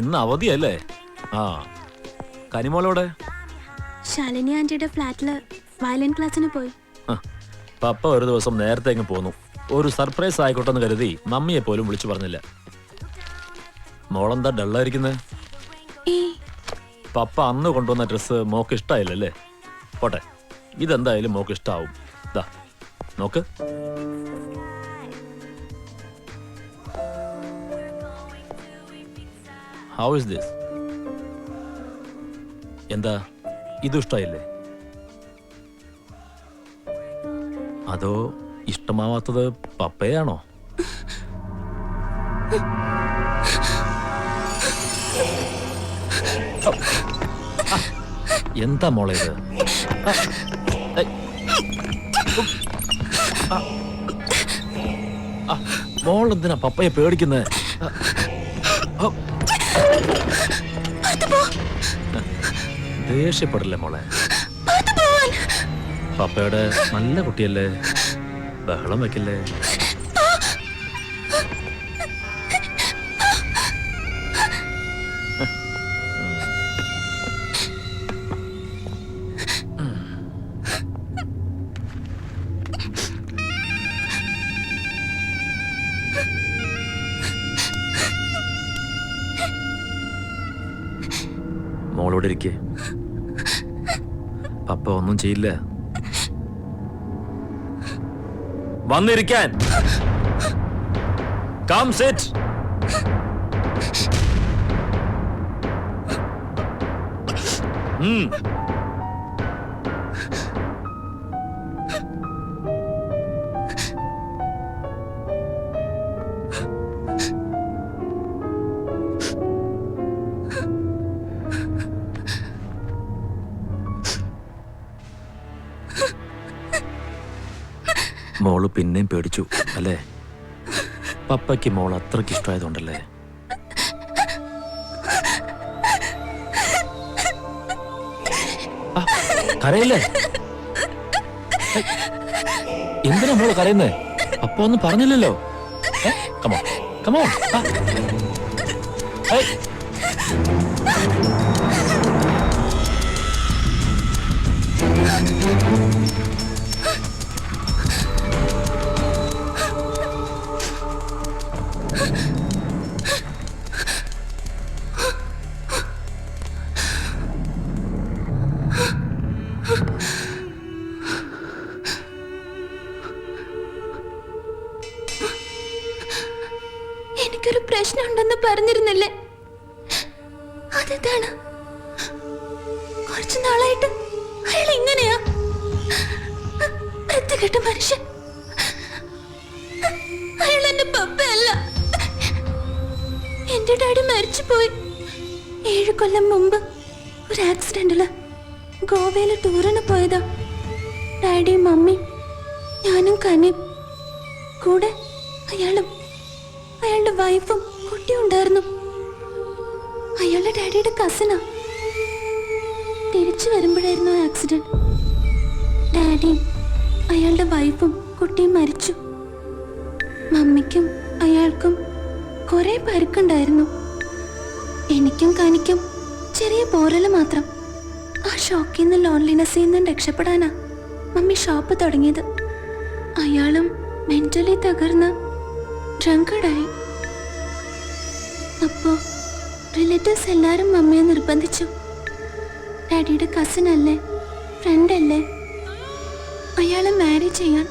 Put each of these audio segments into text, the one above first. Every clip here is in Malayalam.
ഇന്ന് അവധിയല്ലേ? ആ. കനിമോളോടെ ശാലിനി ആന്റിയുടെ ഫ്ലാറ്റിൽ വയലിൻ ക്ലാസ്സിന് പോയി. പപ്പ ഒരു ദിവസം നേരത്തെ അങ്ങ് പോന്നു. ഒരു സർപ്രൈസ് ആയിക്കോട്ടെ എന്ന് കരുതി മമ്മിയെ പോലും വിളിച്ചു പറഞ്ഞില്ല. മോളെന്താ ഡള്ളായിരിക്കുന്നത് പപ്പ അന്ന് കൊണ്ടുവന്ന ഡ്രസ്സ് മോക്ക് ഇഷ്ടായില്ലല്ലേ? പോട്ടെ ഇതെന്തായാലും മോക്ക് ഇഷ്ടാവും. ദാ നോക്ക്. ഹൗ ഇസ് ദിസ് എന്താ? ഇത് ഇഷ്ടായില്ലേ അതോ ഇഷ്ടമാവാത്തത് പപ്പയാണോ? എന്താ മോളെ ഇത്? മോളെന്തിനാ പപ്പയെ പേടിക്കുന്നത് ദേഷ്യപ്പെടില്ലേ മോളെ? പപ്പയുടെ നല്ല കുട്ടിയല്ലേ? ബഹളം വെക്കില്ലേ? മോളോട് ഇരിക്കേ. പപ്പ ഒന്നും ചെയ്യില്ല. വന്നിരിക്കാൻ. കം സെറ്റ് മോൾ പിന്നെയും പേടിച്ചു അല്ലേ? പപ്പയ്ക്ക് മോൾ അത്രയ്ക്ക് ഇഷ്ടമായതുകൊണ്ടല്ലേ? കരയില്ലേ? എന്തിനാ മോൾ കരയുന്നേ? പപ്പ ഒന്നും പറഞ്ഞില്ലല്ലോ. Come on come on Thank come on, പ്രശ്നം ഉണ്ടെന്ന് എനിക്കൊരു പറഞ്ഞിരുന്നില്ലേ? അതെന്താണ്? കുറച്ചു നാളായിട്ട് അയാൾ ഇങ്ങനെയാ? വൃത്തികെട്ട മനുഷ്യൻ. അയാൾ എന്റെ പപ്പയല്ല. എന്റെ ഡാഡി മരിച്ചു പോയി ഏഴ് കൊല്ലം മുമ്പ് ഒരു ആക്സിഡന്റിൽ ഗോവയിൽ ടൂറിന് പോയതാ. ഡാഡിയും മമ്മി ഞാനും കനിയും. കൂടെ അയാളും അയാളുടെ വൈഫും കുട്ടിയും ഉണ്ടായിരുന്നു. അയാളുടെ ഡാഡിയുടെ കസിനാ തിരിച്ചു വരുമ്പോഴായിരുന്നു ആക്സിഡന്റ് ഡാഡിയും അയാളുടെ വൈഫും കുട്ടിയും മരിച്ചു. മമ്മിക്കും അയാൾക്കും കുറെ പരുക്കുണ്ടായിരുന്നു. എനിക്കും കനിക്കും ചെറിയ പോറൽ മാത്രം. ആ ഷോക്കിൽ നിന്ന് ലോൺലിനെസ്സിൽ നിന്നും രക്ഷപ്പെടാനാ മമ്മി ഷോപ്പ് തുടങ്ങിയത്. അയാളും മെന്റലി തകർന്ന് ഡ്രങ്കഡായി അപ്പോ റിലേറ്റീവ്സ് എല്ലാരും മമ്മിയെ നിർബന്ധിച്ചു. ഡാഡിയുടെ കസിൻ അല്ലേ ഫ്രണ്ട് അല്ലേ അയാളെ മാരി ചെയ്യാൻ.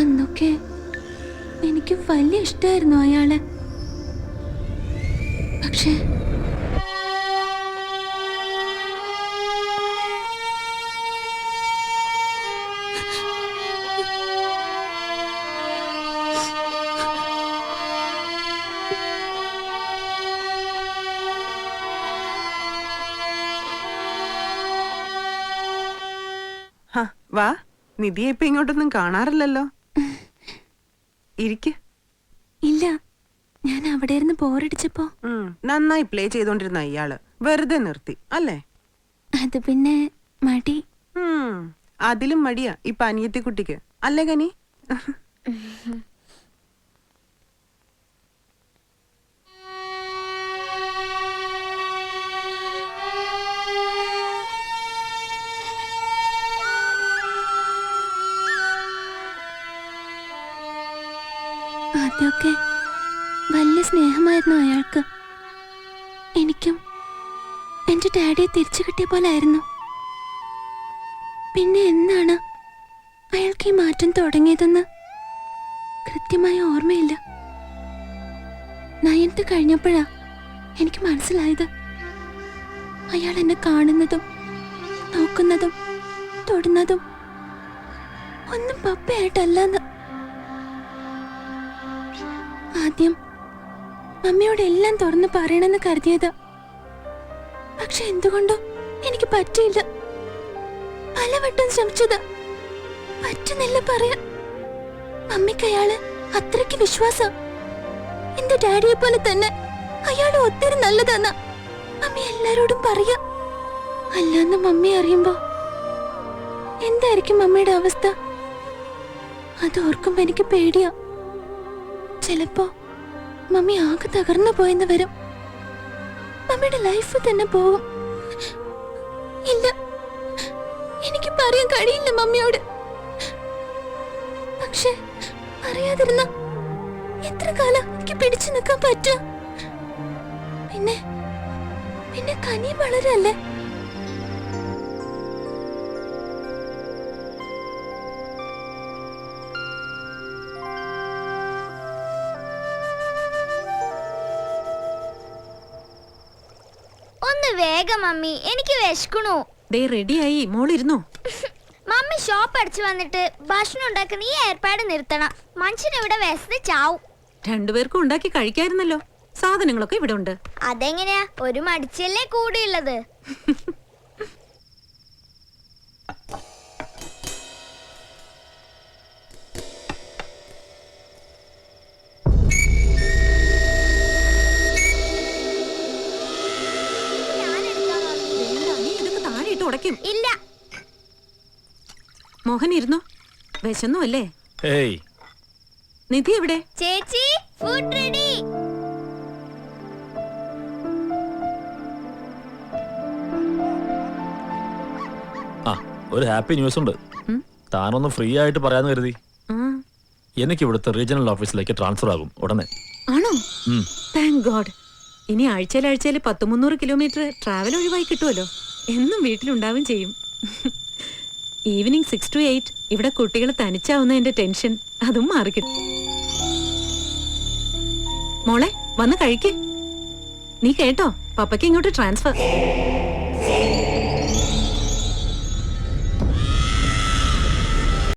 അന്നൊക്കെ എനിക്ക് വലിയ ഇഷ്ടമായിരുന്നു അയാളെ. പക്ഷേ വാ നിധിയെ ഇപ്പൊ ഇങ്ങോട്ടൊന്നും കാണാറില്ലല്ലോ. ഇരിക്ക്. ഇല്ല ഞാൻ അവിടെ ഇരുന്ന് ബോറടിച്ചപ്പോ. ഉം, നന്നായി പ്ലേ ചെയ്തോണ്ടിരുന്ന ഇയാൾ. വെറുതെ നിർത്തി അല്ലേ? അത് പിന്നെ മടി. ഉം, അതിലും മടിയാ ഇപ്പൊ അനിയത്തി കുട്ടിക്ക് അല്ലേ കനി? ആദ്യമൊക്കെ വലിയ സ്നേഹമായിരുന്നു അയാൾക്ക്. എനിക്കും എന്റെ ഡാഡിയെ തിരിച്ചു കിട്ടിയ പോലെ ആയിരുന്നു പിന്നെ എന്നാണ് അയാൾക്ക് ഈ മാറ്റം തുടങ്ങിയതെന്ന് കൃത്യമായ ഓർമ്മയില്ല. നയൻത്ത് കഴിഞ്ഞപ്പോഴാ എനിക്ക് മനസ്സിലായത്. അയാൾ എന്നെ കാണുന്നതും നോക്കുന്നതും തൊടുന്നതും ഒന്നും പപ്പയായിട്ടല്ലെന്ന്. ആദ്യം മമ്മിയോട് എല്ലാം തുറന്നു പറയണമെന്ന് കരുതിയത്. പക്ഷെ എന്തുകൊണ്ടോ എനിക്ക് പറ്റിയില്ല. പലവട്ടം ശ്രമിച്ചത്. പറ്റുന്നില്ല പറയാ മമ്മിക്ക് അയാൾ അത്രയ്ക്ക് വിശ്വാസം. എന്റെ ഡാഡിയെ പോലെ തന്നെ അയാൾ ഒത്തിരി നല്ലതെന്ന. മമ്മി എല്ലാരോടും പറയാ. അല്ലാന്ന് മമ്മി അറിയുമ്പോ എന്തായിരിക്കും മമ്മിയുടെ അവസ്ഥ? അത് ഓർക്കുമ്പോ എനിക്ക് പേടിയാ. ചിലപ്പോ മമ്മി ആകെ തകർന്നു പോയെന്ന് വരും. മമ്മിയുടെ ലൈഫ് തന്നെ പോവും ഇല്ല. എനിക്ക് പറയാൻ കഴിയില്ല മമ്മിയോട്. പക്ഷെ അറിയാതിരുന്ന എത്ര കാലം എനിക്ക് പിടിച്ചു നിൽക്കാൻ പറ്റും? പിന്നെ പിന്നെ കനി വളരല്ലേ? വേഗം മമ്മി. എനിക്ക് വിശക്കണു ദേ റെഡിയായി. മോളിരുന്നു? മമ്മി ഷോപ്പ് അടിച്ചു വന്നിട്ട് ഭക്ഷണം ഉണ്ടാക്കുന്ന ഈ ഏർപ്പാട് നിർത്തണം. മനുഷ്യൻ ഇവിടെ വിശന്ന് ചാവും രണ്ടുപേർക്കും ഉണ്ടാക്കി കഴിക്കായിരുന്നല്ലോ. സാധനങ്ങളൊക്കെ ഇവിടെ ഉണ്ട്. അതെങ്ങനെയാ? ഒരു മടിച്ചല്ലേ കൂടിയുള്ളത്. മോഹൻ ഇരുന്നു. വിശന്നു അല്ലേ ഏയ്. നിധി എവിടെ? ചേച്ചി ഫുഡ് റെഡി ആ ഒരു ഹാപ്പി ന്യൂസ് ഉണ്ട്. ഉം? താനൊന്ന് ഫ്രീ ആയിട്ട് പറയാന്ന് കരുതി. ആ, എനിക്ക് ഇവിടുത്തെ റീജിയണൽ ഓഫീസിലേക്ക് ട്രാൻസ്ഫർ ആകും ഉടനെ. ആണോ? ഉം. താങ്ക് ഗോഡ് ഇനി ആഴ്ചയിൽ ആഴ്ചയിൽ പത്ത് മുന്നൂറ് കിലോമീറ്റർ ട്രാവൽ ഒഴിവായി കിട്ടുമല്ലോ. എന്നും വീട്ടിലുണ്ടാവും ചെയ്യും. ഈവനിങ് സിക്സ് ടു എയ്റ്റ് ഇവിടെ കുട്ടികൾ തനിച്ചാവുന്നതിന്റെ ടെൻഷൻ അതും മാറിക്കിട്ടും. മോളെ വന്ന് കഴിക്കേ. നീ കേട്ടോ പപ്പയ്ക്ക് ഇങ്ങോട്ട് ട്രാൻസ്ഫർ